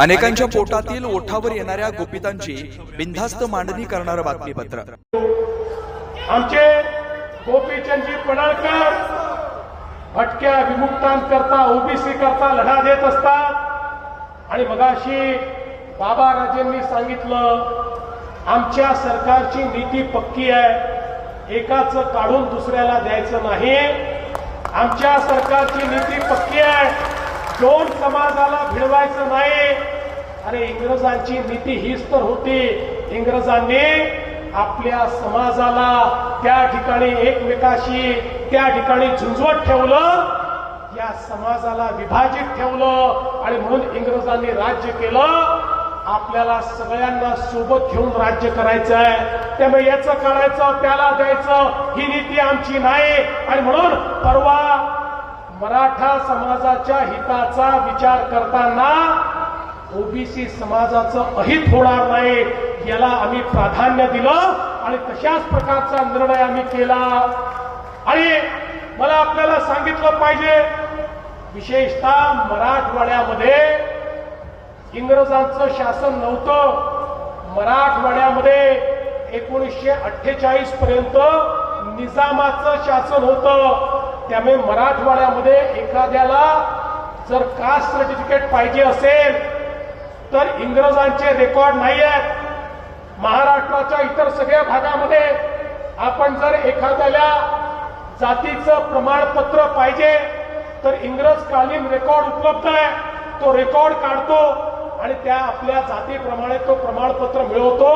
अनेकांच्या पोटातील ओठावर येणाऱ्या गोपितांची बिनधास्त मांडणी करणारं बातमीपत्र. आमचे गोपीचंदजी पडळकर भटक्या विमुक्तांकरता ओबीसी करता लढा देत असतात. आणि मगाशी बाबा राजेंनी सांगितलं आमच्या सरकारची नीती पक्की आहे एकाच काढून दुसऱ्याला द्यायचं नाही. आमच्या सरकारची नीती पक्की आहे. दोन समाजाला भिडवायचं नाही. आणि इंग्रजांची नीती हीच तर होती. इंग्रजांनी आपल्या समाजाला त्या ठिकाणी एकमेकाशी त्या ठिकाणी झुंजवत ठेवलं या समाजाला विभाजित ठेवलं आणि म्हणून इंग्रजांनी राज्य केलं. आपल्याला सगळ्यांना सोबत घेऊन राज्य करायचं आहे त्यामुळे याचं करायचं त्याला द्यायचं ही नीती आमची नाही. आणि म्हणून परवा मराठा समाजाच्या हिताचा विचार करताना ओबीसी समाजाचं अहित होणार नाही याला आम्ही प्राधान्य दिलं आणि तशाच प्रकारचा निर्णय आम्ही केला. आणि मला आपल्याला सांगितलं पाहिजे विशेषतः मराठवाड्यामध्ये इंग्रजांचं शासन नव्हतं. मराठवाड्यामध्ये एकोणीसशे अठ्ठेचाळीस पर्यंत निजामाचं शासन होतं. त्यामुळे मराठवाड्यामध्ये एखाद्याला जर कास्ट सर्टिफिकेट पाहिजे असेल तर इंग्रजांचे रेकॉर्ड नाही आहेत महाराष्ट्राच्या इतर सगळ्या भागामध्ये आपण जर एखाद्याला जातीचं प्रमाणपत्र पाहिजे तर इंग्रजकालीन रेकॉर्ड उपलब्ध आहे. तो रेकॉर्ड काढतो आणि त्या आपल्या जातीप्रमाणे तो प्रमाणपत्र मिळवतो.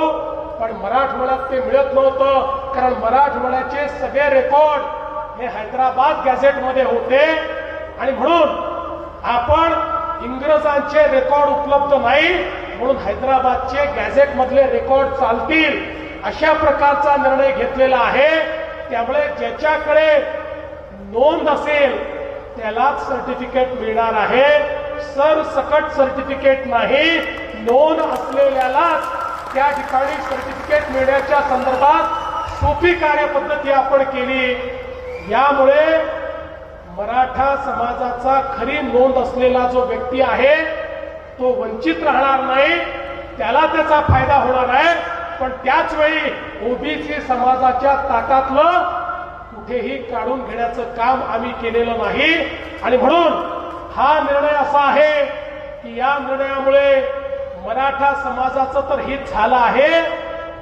पण मराठवाड्यात ते मिळत नव्हतं कारण मराठवाड्याचे सगळे रेकॉर्ड हे हैदराबाद गॅझेटमध्ये होते. आणि म्हणून आपण इंग्रजांचे रेकॉर्ड उपलब्ध नाही म्हणून हैदराबादचे गॅझेटमधले रेकॉर्ड चालतील अशा प्रकारचा निर्णय घेतलेला आहे. त्यामुळे ज्याच्याकडे नोंद असेल त्यालाच सर्टिफिकेट मिळणार आहे. सर सकट सर्टिफिकेट नाही. नोंद असलेल्यालाच त्या ठिकाणी सर्टिफिकेट मिळण्याच्या संदर्भात सोपी कार्यपद्धती आपण केली. यामुळे मराठा समाजाचा खरी नोंद असलेला जो व्यक्ती आहे तो वंचित राहणार नाही त्याला त्याचा फायदा होणार आहे. पण त्याच वेळी ओबीसी समाजाच्या ताटातलं कुठेही काढून घेण्याचं काम आम्ही केलेलं नाही. आणि म्हणून हा निर्णय असा आहे की या निर्णयामुळे मराठा समाजाचं तर हित झालं आहे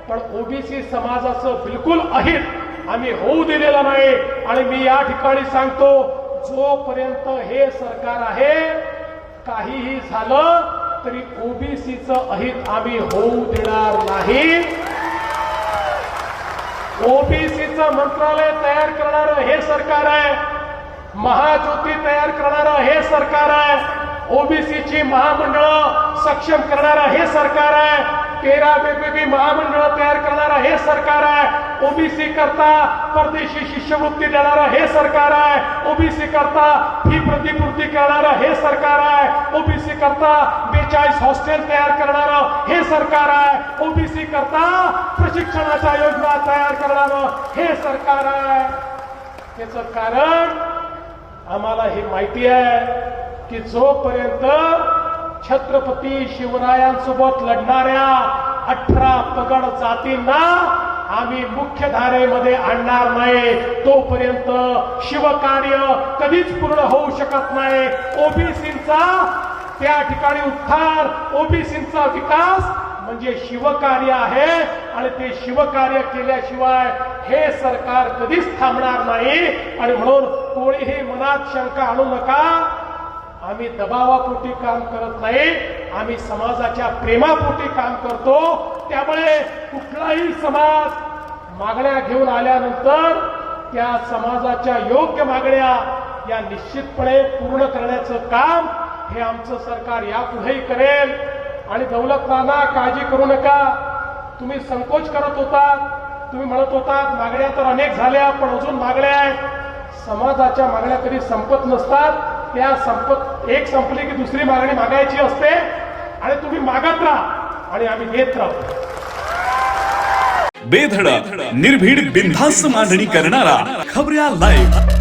पण ओबीसी समाजाचं बिलकुल अहित आम्ही होऊ दिलेला नाही. आणि मी या ठिकाणी सांगतो जोपर्यंत हे सरकार आहे काहीही झालं तरी ओबीसीचं अहित आम्ही होऊ देणार नाही. ओबीसीचं मंत्रालय तयार करणारं हे सरकार आहे. महाज्योती तयार करणारं हे सरकार आहे. ओबीसीची महामंडळ सक्षम करणारं हे सरकार आहे. तेरा वेगवेगळी महामंडळं तयार करणारं हे सरकार आहे. ओबीसी करता परदेशी शिष्यवृत्ती देणारं हे सरकार आहे. ओबीसी करता फी प्रतिपूर्ती करणारं हे सरकार आहे. ओबीसी करता बेचाळीस हॉस्टेल तयार करणारं हे सरकार आहे. ओबीसी करता प्रशिक्षणाच्या योजना तयार करणारं हे सरकार आहे. याचं कारण आम्हाला हे माहिती आहे की जोपर्यंत छत्रपती शिवरायांसोबत लढणाऱ्या अठरा पगड जातींना आम्ही मुख्य धारेमध्ये आणणार नाही. तोपर्यंत शिवकार्य कधीच पूर्ण होऊ शकत नाही. ओबीसींचा त्या ठिकाणी उत्थान ओबीसींचा विकास म्हणजे शिवकार्य आहे आणि ते शिवकार्य केल्याशिवाय हे सरकार कधीच थांबणार नाही. आणि म्हणून कोणीही मनात शंका आणू नका. आम्ही दबावापोटी काम करत नाही आम्ही समाजाच्या प्रेमापोटी काम करतो. त्यामुळे कुठलाही समाज मागण्या घेऊन आल्यानंतर त्या समाजाच्या योग्य मागण्या या निश्चितपणे पूर्ण करण्याचं काम हे आमचं सरकार यापुढेही करेल. आणि दौलतनाना काळजी करू नका. तुम्ही संकोच करत होता तुम्ही म्हणत होता मागण्या तर अनेक झाल्या पण अजून मागण्या आहेत. समाजाच्या मागण्या कधी संपत नसतात. त्या संपत एक संपली की दुसरी मागणी मागायची असते आणि तुम्ही मागत राहा आणि आम्ही घेत राहू. बेधडक निर्भीड बिनधास्त मांडणी करणारा खबऱ्या लाईव्ह